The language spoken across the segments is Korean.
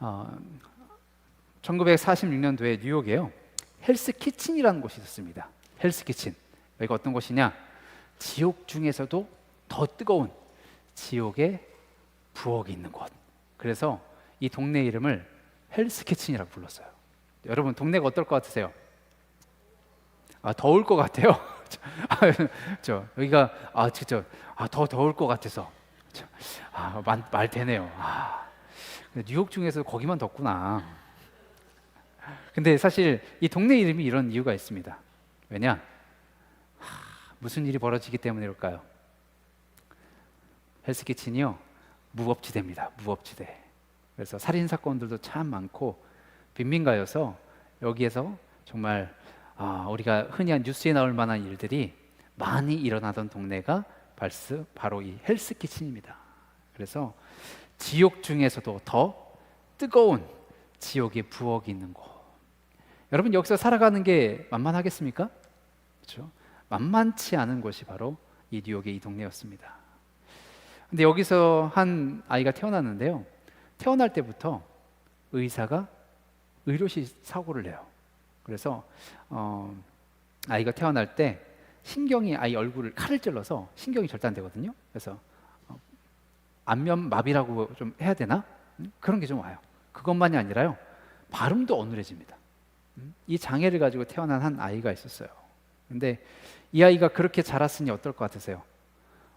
어, 1946년도에 뉴욕에요. 헬스 키친이라는 곳이 있었습니다. 헬스 키친. 여기가 어떤 곳이냐? 지옥 중에서도 더 뜨거운 지옥의 부엌이 있는 곳. 그래서 이 동네 이름을 헬스 키친이라고 불렀어요. 여러분 동네가 어떨 것 같으세요? 아 더울 것 같아요. 아, 저 여기가 아 진짜 아 더 더울 것 같아서 아 말 말 되네요. 아 뉴욕 중에서 거기만 덥구나. 근데 사실 이 동네 이름이 이런 이유가 있습니다. 왜냐? 하, 무슨 일이 벌어지기 때문일까요? 헬스키친이요 무법지대입니다. 무법지대. 그래서 살인 사건들도 참 많고 빈민가여서 여기에서 정말 아, 우리가 흔히 한 뉴스에 나올 만한 일들이 많이 일어나던 동네가 발스 바로 이 헬스키친입니다. 그래서 지옥 중에서도 더 뜨거운 지옥의 부엌이 있는 곳. 여러분 여기서 살아가는 게 만만하겠습니까? 그렇죠? 만만치 않은 곳이 바로 이 뉴욕의 이 동네였습니다. 근데 여기서 한 아이가 태어났는데요. 태어날 때부터 의사가 의료시 사고를 내요. 그래서 어, 아이가 태어날 때 신경이 아이 얼굴을 칼을 찔러서 신경이 절단되거든요. 그래서 어, 안면 마비라고 좀 해야 되나? 음? 그런 게 좀 와요. 그것만이 아니라요. 발음도 어눌해집니다. 음? 이 장애를 가지고 태어난 한 아이가 있었어요. 근데 이 아이가 그렇게 자랐으니 어떨 것 같으세요?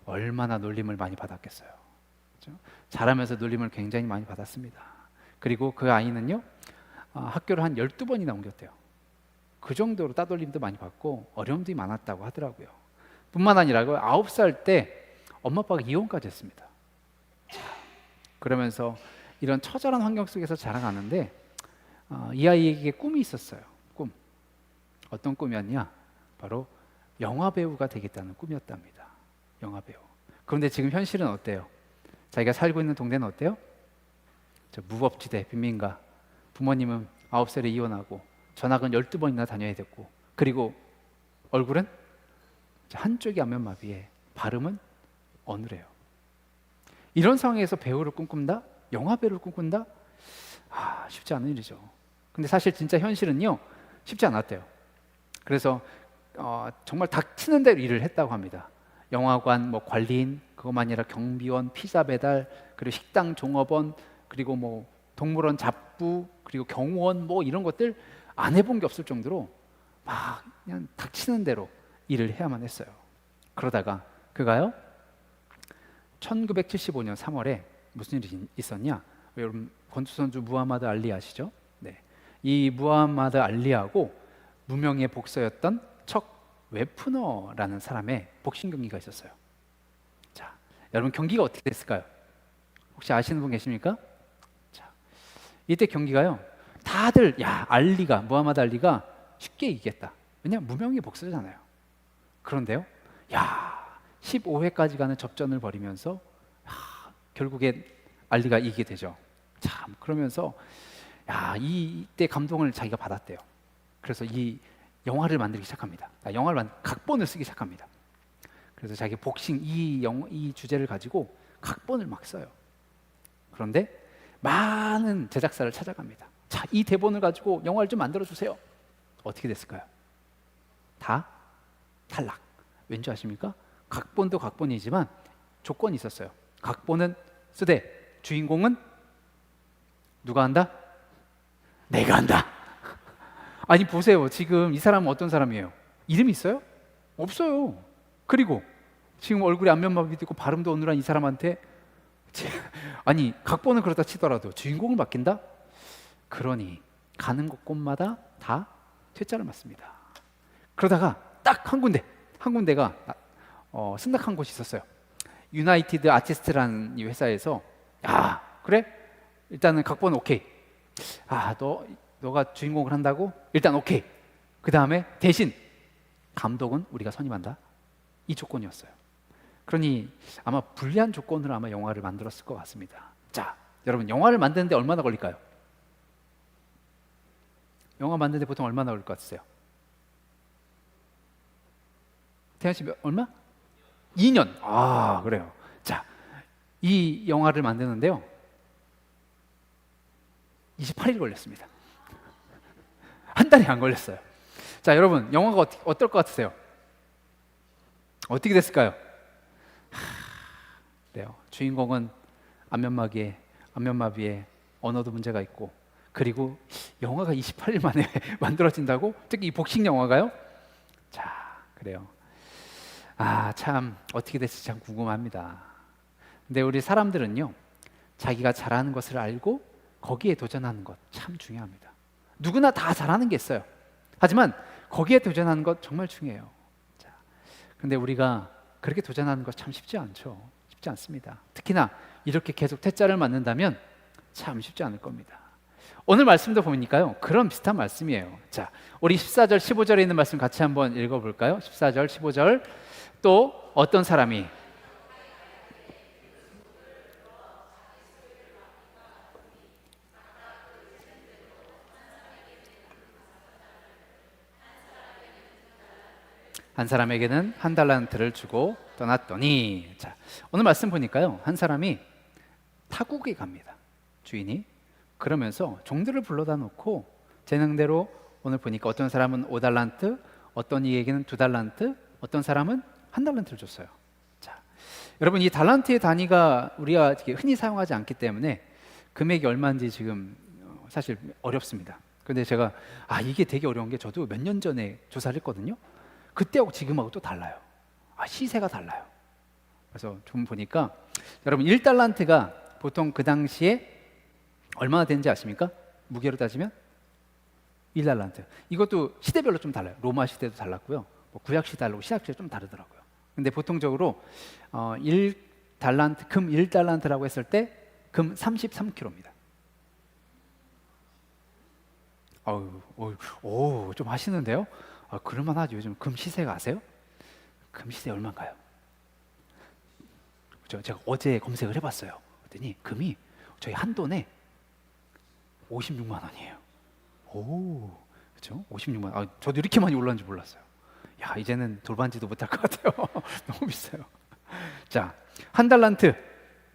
얼마나 놀림을 많이 받았겠어요. 그렇죠? 자라면서 놀림을 굉장히 많이 받았습니다. 그리고 그 아이는요, 아, 학교를 한 12번이나 옮겼대요. 그 정도로 따돌림도 많이 받고 어려움도 많았다고 하더라고요. 뿐만 아니라 그 9살 때 엄마 아빠가 이혼까지 했습니다. 자, 그러면서 이런 처절한 환경 속에서 자라가는데 어, 이 아이에게 꿈이 있었어요. 꿈. 어떤 꿈이었냐? 바로 영화 배우가 되겠다는 꿈이었답니다. 영화 배우. 그런데 지금 현실은 어때요? 자기가 살고 있는 동네는 어때요? 저 무법지대 빈민가. 부모님은 아홉 살에 이혼하고 전학은 12번이나 다녀야 됐고 그리고 얼굴은 한쪽이 안면마비에 발음은 어눌해요. 이런 상황에서 배우를 꿈꾼다? 영화 배우를 꿈꾼다? 아, 쉽지 않은 일이죠. 근데 사실 진짜 현실은요, 쉽지 않았대요. 그래서 어, 정말 닥치는 대로 일을 했다고 합니다. 영화관, 뭐 관리인, 그것만 아니라 경비원, 피자 배달, 그리고 식당 종업원, 그리고 뭐 동물원 잡부, 그리고 경호원 뭐 이런 것들 안 해본 게 없을 정도로 막 그냥 닥치는 대로 일을 해야만 했어요. 그러다가 그가요 1975년 3월에 무슨 일이 있었냐? 여러분 권투 선수 무하마드 알리 아시죠? 네, 이 무하마드 알리하고 무명의 복서였던 척 웨프너라는 사람의 복싱 경기가 있었어요. 자, 여러분 경기가 어떻게 됐을까요? 혹시 아시는 분 계십니까? 자, 이때 경기가요. 다들 야 알리가 무하마드 알리가 쉽게 이겼다. 왜냐 무명의 복서잖아요. 그런데요, 야 15회까지 가는 접전을 벌이면서 야, 결국에 알리가 이기게 되죠. 참 그러면서 야 이때 감동을 자기가 받았대요. 그래서 이 영화를 만들기 시작합니다. 아, 영화를 만 각본을 쓰기 시작합니다. 그래서 자기 복싱 이, 영, 이 주제를 가지고 각본을 막 써요. 그런데 많은 제작사를 찾아갑니다. 자, 이 대본을 가지고 영화를 좀 만들어 주세요. 어떻게 됐을까요? 다 탈락. 왠지 아십니까? 각본도 각본이지만 조건이 있었어요. 각본은 쓰되 주인공은 누가 한다? 내가 한다. 아니 보세요. 지금 이 사람은 어떤 사람이에요? 이름이 있어요? 없어요. 그리고 지금 얼굴에 안면마비도 있고 발음도 어눌한 이 사람한테 아니 각본은 그렇다 치더라도 주인공을 맡긴다? 그러니 가는 곳곳마다 다 퇴짜를 맞습니다. 그러다가 딱 한 군데 한 군데가 어, 승낙한 곳이 있었어요. 유나이티드 아티스트라는 이 회사에서 아 그래 일단은 각본 오케이. 아너 너가 주인공을 한다고 일단 오케이. 그 다음에 대신 감독은 우리가 선임한다. 이 조건이었어요. 그러니 아마 불리한 조건으로 아마 영화를 만들었을 것 같습니다. 자, 여러분 영화를 만드는데 얼마나 걸릴까요? 영화 만드는데 보통 얼마나 걸릴 것 같으세요? 태현 씨 얼마? 2년. 아, 그래요. 자, 이 영화를 만드는데요. 28일 걸렸습니다. 한 달이 안 걸렸어요. 자, 여러분, 영화가 어떻, 어떨 것 같으세요? 어떻게 됐을까요? 하, 그래요. 주인공은 안면마비에 안면마비에 언어도 문제가 있고 그리고 영화가 28일 만에 만들어진다고? 특히 이 복싱 영화가요? 자, 그래요. 아, 참 어떻게 됐을지 참 궁금합니다. 근데 우리 사람들은요. 자기가 잘하는 것을 알고 거기에 도전하는 것 참 중요합니다. 누구나 다 잘하는 게 있어요. 하지만 거기에 도전하는 것 정말 중요해요. 자, 근데 우리가 그렇게 도전하는 것 참 쉽지 않죠. 쉽지 않습니다. 특히나 이렇게 계속 퇴짜를 맞는다면 참 쉽지 않을 겁니다. 오늘 말씀도 보니까요. 그런 비슷한 말씀이에요. 자, 우리 14절 15절에 있는 말씀 같이 한번 읽어 볼까요? 14절 15절. 또 어떤 사람이? 한 사람에게는 한 달란트를 주고 떠났더니 자 오늘 말씀 보니까요 한 사람이 타국에 갑니다 주인이. 그러면서 종들을 불러다 놓고 재능대로 오늘 보니까 어떤 사람은 5달란트 어떤 이에게는 두 달란트 어떤 사람은 한 달란트를 줬어요 자 여러분 이 달란트의 단위가 우리가 흔히 사용하지 않기 때문에 금액이 얼마인지 지금 어, 사실 어렵습니다 근데 제가 아 이게 되게 어려운 게 저도 몇 년 전에 조사를 했거든요 그때하고 지금하고 또 달라요. 아, 시세가 달라요. 그래서 좀 보니까 여러분 1달란트가 보통 그 당시에 얼마나 되는지 아십니까? 무게로 따지면 1달란트. 이것도 시대별로 좀 달라요. 로마 시대도 달랐고요. 뭐 구약 시대 달라고 신약 시대 좀 다르더라고요. 근데 보통적으로 어, 1달란트 금 1달란트라고 했을 때 금 33kg입니다. 어우, 어우, 오, 좀 하시는데요? 아, 그럴만 하죠. 요즘 금 시세가 아세요? 금 시세 얼마인가요? 저 제가 어제 검색을 해봤어요. 그랬더니 금이 저희 한 돈에 56만 원이에요. 오, 그렇죠? 56만. 아, 저도 이렇게 많이 올랐는지 몰랐어요. 야, 이제는 돌반지도 못할 것 같아요. 너무 비싸요. 자, 한 달란트,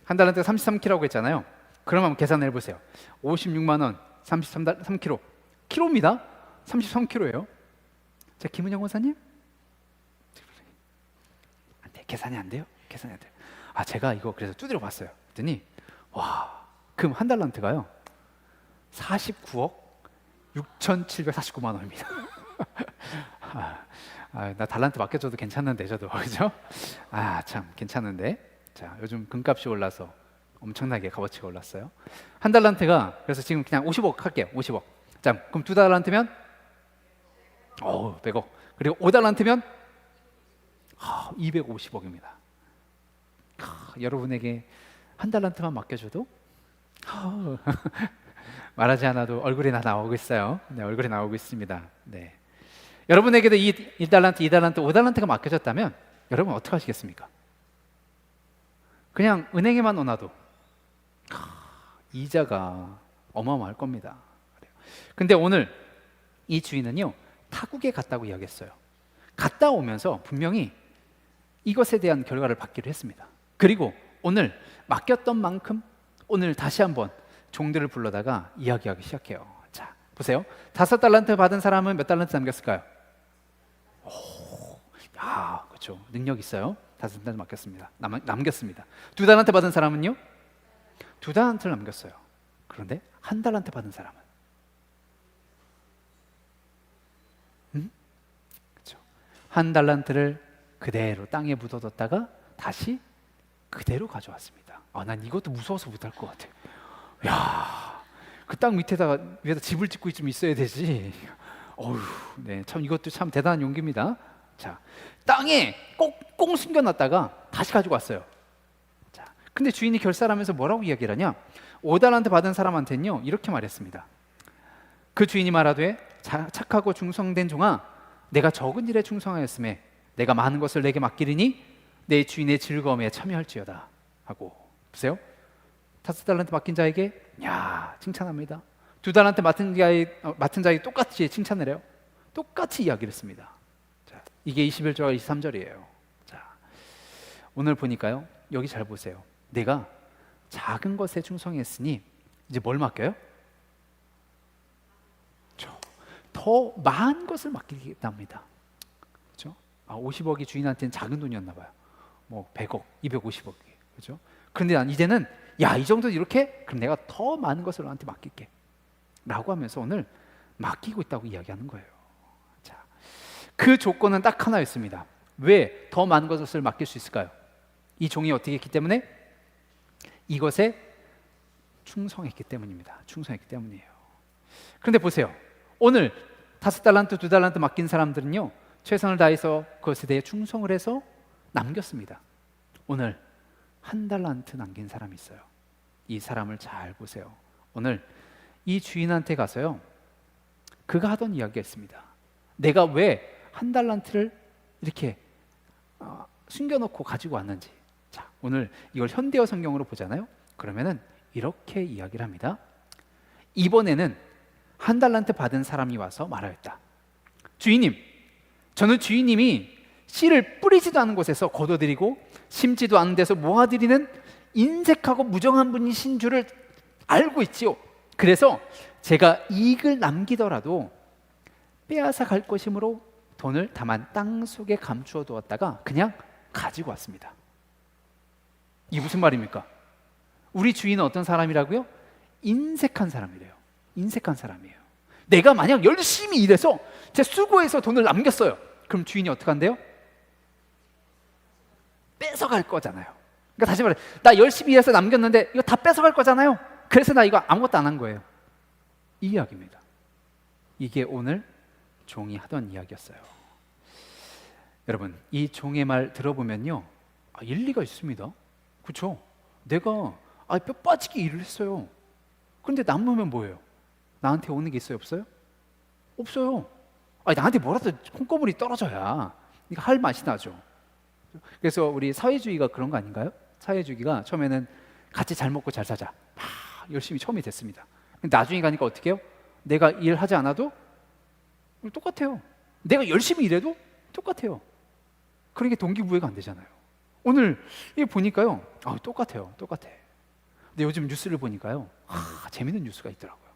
한 달란트 33kg라고 했잖아요. 그러면 계산해 보세요. 56만 원, 33달 3kg, 키로입니다. 33kg예요. 자, 김은영 원사님? 안 돼. 계산이 안 돼요? 계산이 안 돼요. 아, 제가 이거 그래서 두드려 봤어요. 그랬더니 와, 금 한 달란트가요. 49억 6,749만 원입니다. 아, 아, 나 달란트 맡겨줘도 괜찮는데 저도 그죠? 아, 참 괜찮은데. 자, 요즘 금값이 올라서 엄청나게 값어치가 올랐어요. 한 달란트가 그래서 지금 그냥 50억 할게요. 50억. 자, 그럼 두 달란트면 어, 100억. 그리고 5달란트면 아, 250억입니다. 아, 여러분에게 한 달란트만 맡겨줘도 아, 말하지 않아도 얼굴이 다 나오고 있어요. 네, 얼굴이 나오고 있습니다. 네. 여러분에게도 이 1달란트, 2달란트, 5달란트가 맡겨졌다면 여러분 어떻게 하시겠습니까? 그냥 은행에만 넣어놔도 이자가 어마어마할 겁니다. 근데 오늘 이 주인은요 타국에 갔다고 이야기했어요. 갔다 오면서 분명히 이것에 대한 결과를 받기로 했습니다. 그리고 오늘 맡겼던 만큼 오늘 다시 한번 종들을 불러다가 이야기하기 시작해요. 자, 보세요. 다섯 달란트 받은 사람은 몇 달란트 남겼을까요? 오, 야, 그렇죠. 능력 있어요. 다섯 달란트 맡겼습니다. 남, 남겼습니다. 두 달란트 받은 사람은요? 두 달란트를 남겼어요. 그런데 한 달란트 받은 사람은 한 달란트를 그대로 땅에 묻어뒀다가 다시 그대로 가져왔습니다. 아, 난 이것도 무서워서 못할 것 같아. 야, 그 땅 밑에다가 위에다 집을 짓고 좀 있어야 되지. 어휴, 네, 참 이것도 참 대단한 용기입니다. 자, 땅에 꼭꼭 숨겨놨다가 다시 가지고 왔어요. 자, 근데 주인이 결사하면서 뭐라고 이야기를 하냐? 5달란트 받은 사람한테는요 이렇게 말했습니다. 그 주인이 말하되 착하고 중성된 종아 내가 적은 일에 충성하였음에 내가 많은 것을 내게 맡기리니 내 주인의 즐거움에 참여할지어다 하고 보세요. 다섯 달란트 맡긴 자에게 야 칭찬합니다. 두 달란트 맡은 자에 어, 맡은 자에게 똑같이 칭찬을 해요. 똑같이 이야기를 했습니다. 자, 이게 21절과 23절이에요. 자, 오늘 보니까요. 여기 잘 보세요. 내가 작은 것에 충성했으니 이제 뭘 맡겨요? 더 많은 것을 맡기겠답니다. 그렇죠? 아, 50억이 주인한테는 작은 돈이었나 봐요. 뭐 100억, 250억이. 그렇죠? 그런데 난 이제는 야, 이 정도 이렇게 그럼 내가 더 많은 것을 너한테 맡길게. 라고 하면서 오늘 맡기고 있다고 이야기하는 거예요. 자. 그 조건은 딱 하나였습니다. 왜 더 많은 것을 맡길 수 있을까요? 이 종이 어떻게 했기 때문에 이것에 충성했기 때문입니다. 충성했기 때문이에요. 그런데 보세요. 오늘 다섯 달란트, 두 달란트 맡긴 사람들은요 최선을 다해서 그것에 대해 충성을 해서 남겼습니다. 오늘 한 달란트 남긴 사람이 있어요. 이 사람을 잘 보세요. 오늘 이 주인한테 가서요. 그가 하던 이야기가 있습니다. 내가 왜 한 달란트를 이렇게 어, 숨겨놓고 가지고 왔는지. 자, 오늘 이걸 현대어 성경으로 보잖아요. 그러면은 이렇게 이야기를 합니다. 이번에는 한 달란트 받은 사람이 와서 말하였다. 주인님, 저는 주인님이 씨를 뿌리지도 않은 곳에서 거둬들이고 심지도 않은 데서 모아들이는 인색하고 무정한 분이신 줄을 알고 있지요. 그래서 제가 이익을 남기더라도 빼앗아 갈 것이므로 돈을 다만 땅 속에 감추어 두었다가 그냥 가지고 왔습니다. 이게 무슨 말입니까? 우리 주인은 어떤 사람이라고요? 인색한 사람이래요. 인색한 사람이에요. 내가 만약 열심히 일해서 제 수고해서 돈을 남겼어요. 그럼 주인이 어떻게 한대요? 뺏어갈 거잖아요. 그러니까 다시 말해, 나 열심히 일해서 남겼는데 이거 다 뺏어갈 거잖아요. 그래서 나 이거 아무것도 안 한 거예요. 이 이야기입니다. 이게 오늘 종이 하던 이야기였어요. 여러분, 이 종의 말 들어보면요, 아, 일리가 있습니다. 그렇죠? 내가 아, 뼈 빠지게 일을 했어요. 그런데 남으면 뭐예요? 나한테 오는 게 있어요, 없어요? 없어요. 아, 나한테 뭐라도 콩고물이 떨어져야 이거 할 맛이 나죠. 그래서 우리 사회주의가 그런 거 아닌가요? 사회주의가 처음에는 같이 잘 먹고 잘 사자. 막 열심히 처음이 됐습니다. 나중에 가니까 어떻게 해요? 내가 일하지 않아도 똑같아요. 내가 열심히 일해도 똑같아요. 그러니까 동기부여가 안 되잖아요. 오늘 이 보니까요, 아, 똑같아요, 똑같아. 근데 요즘 뉴스를 보니까요, 아, 재밌는 뉴스가 있더라고요.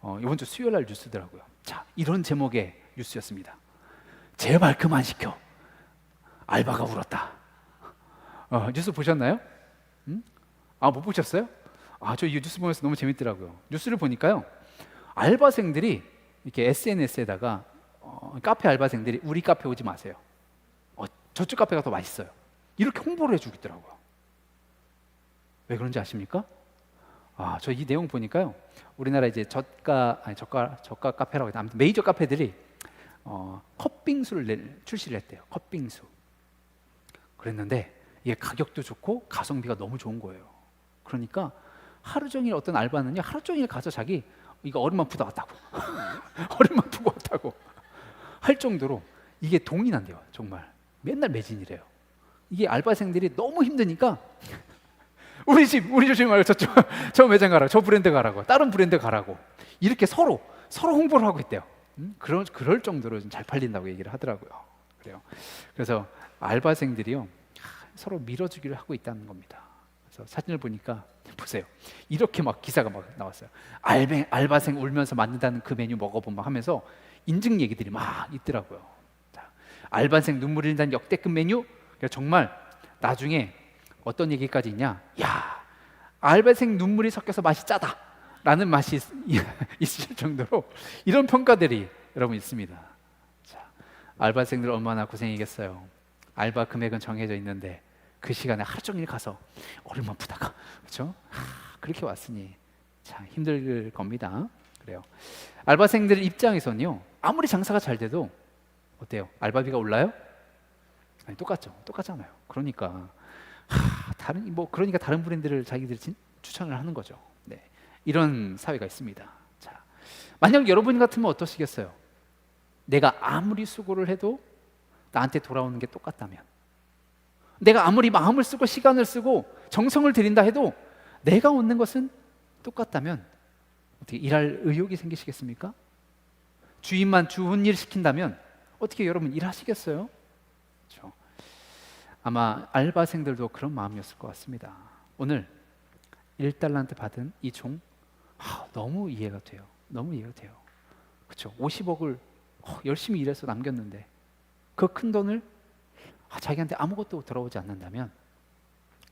어, 이번 주 수요일 날 뉴스더라고요. 자, 이런 제목의 뉴스였습니다. 제발 그만 시켜. 알바가 울었다. 어, 뉴스 보셨나요? 음? 아, 못 보셨어요? 아, 저 이 뉴스 보면서 너무 재밌더라고요. 뉴스를 보니까요, 알바생들이 이렇게 SNS에다가 어, 카페 알바생들이 우리 카페 오지 마세요. 어, 저쪽 카페가 더 맛있어요. 이렇게 홍보를 해주겠더라고요. 왜 그런지 아십니까? 아, 저 이 내용 보니까요. 우리나라 이제 저가 아니 저가 저가 카페라고 해야 아무튼 메이저 카페들이 어, 컵빙수를 낼, 출시를 했대요. 컵빙수. 그랬는데 이게 가격도 좋고 가성비가 너무 좋은 거예요. 그러니까 하루 종일 어떤 알바는요 하루 종일 가서 자기 이거 얼음만 푸다 왔다고. 얼음만 푸고 왔다고. 할 정도로 이게 동이 난대요 정말. 맨날 매진이래요. 이게 알바생들이 너무 힘드니까 우리 집 우리 조심 말고 저쪽 저 매장 가라고 저 브랜드 가라고 다른 브랜드 가라고. 이렇게 서로 서로 홍보를 하고 있대요. 음? 그럴 그럴 정도로 좀잘 팔린다고 얘기를 하더라고요. 그래요. 그래서 알바생들이요 서로 밀어주기를 하고 있다는 겁니다 사진을 보니까 보세요. 이렇게 막 기사가 막 나왔어요. 알바, 알바생 울면서 만든다는 그 메뉴 먹어보면 하면서 인증 얘기들이 막 있더라고요. 자, 알바생 눈물 흘린다는 역대급 메뉴. 그러니까 정말 나중에 어떤 얘기까지 있냐? 야, 알바생 눈물이 섞여서 맛이 짜다. 라는 맛이 있을 정도로 이런 평가들이 여러분 있습니다. 자, 알바생들 얼마나 고생이겠어요. 알바 금액은 정해져 있는데 그 시간에 하루 종일 가서 얼음만 푸다가 그렇죠? 그렇게 왔으니 참 힘들 겁니다. 그래요. 알바생들 입장에서는요. 아무리 장사가 잘 돼도 어때요? 알바비가 올라요? 아니, 똑같죠. 똑같잖아요. 그러니까 하, 다른 뭐 그러니까 다른 브랜드를 자기들이 진, 추천을 하는 거죠. 네. 이런 사회가 있습니다. 자, 만약 여러분 같으면 어떠시겠어요? 내가 아무리 수고를 해도 나한테 돌아오는 게 똑같다면 내가 아무리 마음을 쓰고 시간을 쓰고 정성을 들인다 해도 내가 얻는 것은 똑같다면 어떻게 일할 의욕이 생기시겠습니까? 주인만 좋은 일 시킨다면 어떻게 여러분 일하시겠어요? 그렇죠? 아마 알바생들도 그런 마음이었을 것 같습니다. 오늘 1달란트 받은 이종 너무 이해가 돼요. 너무 이해가 돼요. 그렇죠. 50억을 어, 열심히 일해서 남겼는데 그 큰 돈을 아, 자기한테 아무것도 돌아오지 않는다면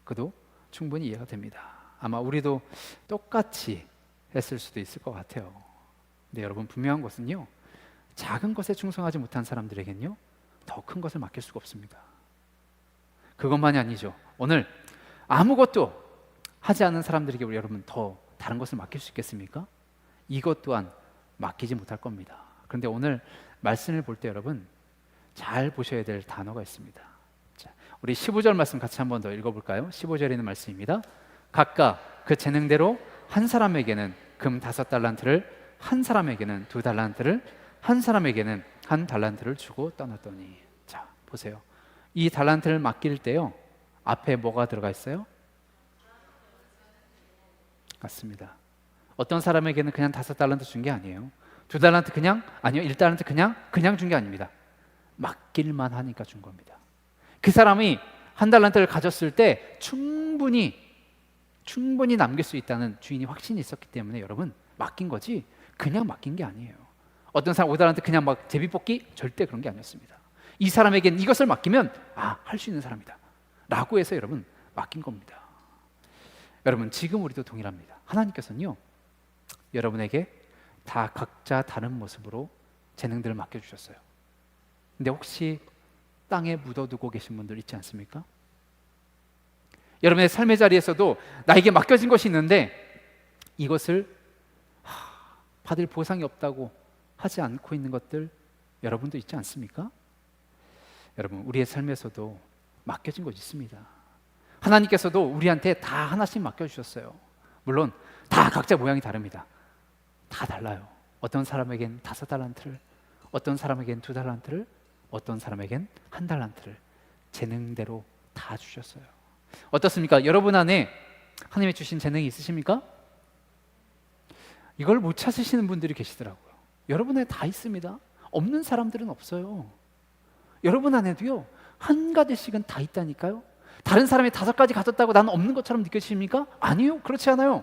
그도 충분히 이해가 됩니다. 아마 우리도 똑같이 했을 수도 있을 것 같아요. 근데 여러분 분명한 것은요. 작은 것에 충성하지 못한 사람들에겐요. 더 큰 것을 맡길 수가 없습니다. 그것만이 아니죠. 오늘 아무것도 하지 않은 사람들에게 우리 여러분 더 다른 것을 맡길 수 있겠습니까? 이것 또한 맡기지 못할 겁니다. 그런데 오늘 말씀을 볼 때 여러분 잘 보셔야 될 단어가 있습니다. 자, 우리 15절 말씀 같이 한번 더 읽어볼까요? 15절에 있는 말씀입니다. 각각 그 재능대로 한 사람에게는 금 다섯 달란트를 한 사람에게는 두 달란트를 한 사람에게는 한 달란트를 주고 떠났더니 자 보세요. 이 달란트를 맡길 때요 앞에 뭐가 들어가 있어요? 맞습니다. 어떤 사람에게는 그냥 다섯 달란트 준 게 아니에요. 두 달란트 그냥 아니요 일 달란트 그냥 그냥 준 게 아닙니다. 맡길만 하니까 준 겁니다. 그 사람이 한 달란트를 가졌을 때 충분히 충분히 남길 수 있다는 주인이 확신이 있었기 때문에 여러분 맡긴 거지 그냥 맡긴 게 아니에요. 어떤 사람 오달한테 그냥 막 제비 뽑기 절대 그런 게 아니었습니다. 이 사람에겐 이것을 맡기면 아 할 수 있는 사람이다. 라고 해서 여러분 맡긴 겁니다. 여러분 지금 우리도 동일합니다. 하나님께서는요 여러분에게 다 각자 다른 모습으로 재능들을 맡겨 주셨어요. 근데 혹시 땅에 묻어두고 계신 분들 있지 않습니까? 여러분의 삶의 자리에서도 나에게 맡겨진 것이 있는데 이것을 하, 받을 보상이 없다고 하지 않고 있는 것들 여러분도 있지 않습니까? 여러분 우리의 삶에서도 맡겨진 것 있습니다. 하나님께서도 우리한테 다 하나씩 맡겨 주셨어요. 물론 다 각자 모양이 다릅니다. 다 달라요. 어떤 사람에겐 다섯 달란트를, 어떤 사람에겐 두 달란트를, 어떤 사람에겐 한 달란트를 재능대로 다 주셨어요. 어떻습니까? 여러분 안에 하나님이 주신 재능이 있으십니까? 이걸 못 찾으시는 분들이 계시더라고요. 여러분에 다 있습니다. 없는 사람들은 없어요. 여러분 안에도요 한 가지씩은 다 있다니까요. 다른 사람이 다섯 가지 가졌다고 나는 없는 것처럼 느껴지십니까? 아니요, 그렇지 않아요.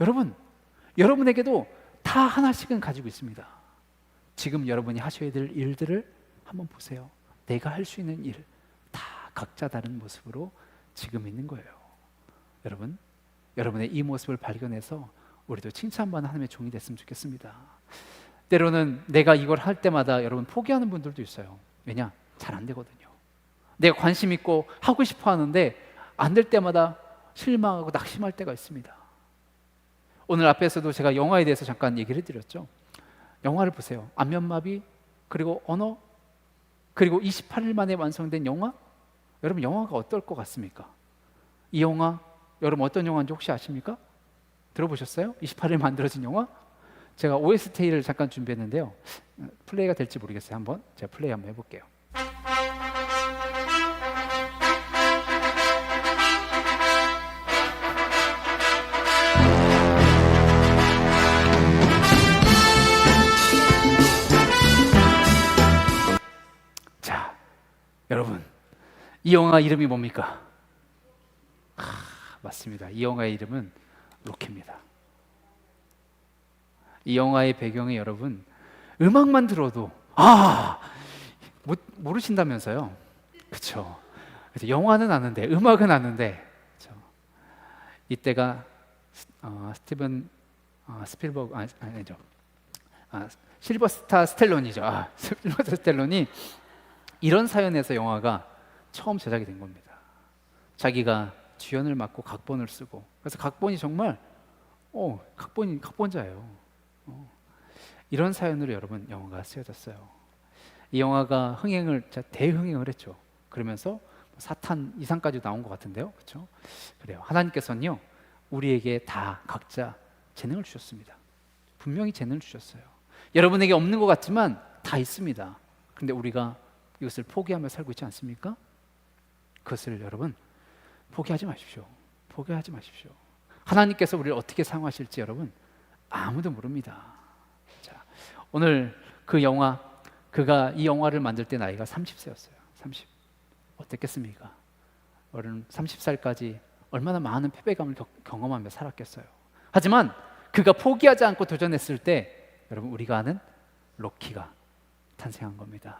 여러분, 여러분에게도 다 하나씩은 가지고 있습니다. 지금 여러분이 하셔야 될 일들을 한번 보세요. 내가 할 수 있는 일, 다 각자 다른 모습으로 지금 있는 거예요. 여러분, 여러분의 이 모습을 발견해서 우리도 칭찬받는 하나님의 종이 됐으면 좋겠습니다. 때로는 내가 이걸 할 때마다 여러분 포기하는 분들도 있어요. 왜냐? 잘 안 되거든요. 내가 관심 있고 하고 싶어 하는데 안 될 때마다 실망하고 낙심할 때가 있습니다. 오늘 앞에서도 제가 영화에 대해서 잠깐 얘기를 해드렸죠. 영화를 보세요. 안면마비 그리고 언어 그리고 28일 만에 완성된 영화. 여러분 영화가 어떨 것 같습니까? 이 영화 여러분 어떤 영화인지 혹시 아십니까? 들어보셨어요? 28일 만들어진 영화? 제가 OST를 잠깐 준비했는데요. 플레이가 될지 모르겠어요. 한번 제가 플레이 한번 해볼게요. 여러분, 이 영화 이름이 뭡니까? 아, 맞습니다. 이 영화의 이름은 로켓입니다. 이 영화의 배경에 여러분 음악만 들어도 아 못, 모르신다면서요? 그렇죠. 영화는 아는데 음악은 아는데 그쵸? 이때가 어, 스티븐 어, 스필버그 아니, 아니죠. 아, 실버스타 스텔론이죠. 아, 실버스타 스텔론이 이런 사연에서 영화가 처음 제작이 된 겁니다. 자기가 주연을 맡고 각본을 쓰고 그래서 각본이 정말 어, 각본이 각본자예요. 어, 이런 사연으로 여러분 영화가 쓰여졌어요. 이 영화가 흥행을 대흥행을 했죠. 그러면서 사탄 이상까지 나온 것 같은데요, 그렇죠? 그래요. 하나님께서는요 우리에게 다 각자 재능을 주셨습니다. 분명히 재능을 주셨어요. 여러분에게 없는 것 같지만 다 있습니다. 그런데 우리가 이것을 포기하며 살고 있지 않습니까? 그것을 여러분 포기하지 마십시오. 포기하지 마십시오. 하나님께서 우리를 어떻게 사용하실지 여러분 아무도 모릅니다. 자, 오늘 그 영화 그가 이 영화를 만들 때 나이가 30세였어요. 30. 어땠겠습니까? 어른 30살까지 얼마나 많은 패배감을 경험하며 살았겠어요. 하지만 그가 포기하지 않고 도전했을 때 여러분 우리가 아는 로키가 탄생한 겁니다.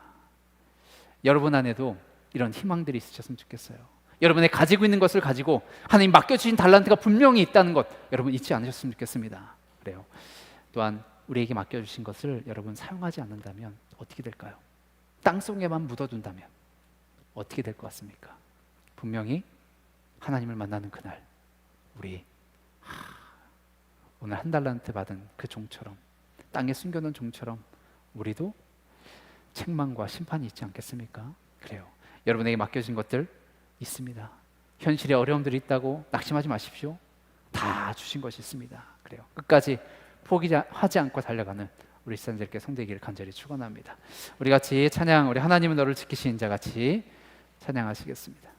여러분 안에도 이런 희망들이 있으셨으면 좋겠어요. 여러분의 가지고 있는 것을 가지고 하나님 맡겨주신 달란트가 분명히 있다는 것 여러분 잊지 않으셨으면 좋겠습니다. 그래요. 또한 우리에게 맡겨주신 것을 여러분 사용하지 않는다면 어떻게 될까요? 땅 속에만 묻어둔다면 어떻게 될 것 같습니까? 분명히 하나님을 만나는 그날 우리 하, 오늘 한 달란트 받은 그 종처럼 땅에 숨겨놓은 종처럼 우리도 책망과 심판이 있지 않겠습니까? 그래요. 여러분에게 맡겨진 것들 있습니다. 현실에 어려움들이 있다고 낙심하지 마십시오. 다 주신 것이 있습니다. 그래요. 끝까지 포기하지 않고 달려가는 우리 시선들께 성되기를 간절히 축원합니다. 우리 같이 찬양 우리 하나님은 너를 지키신 자 같이 찬양하시겠습니다.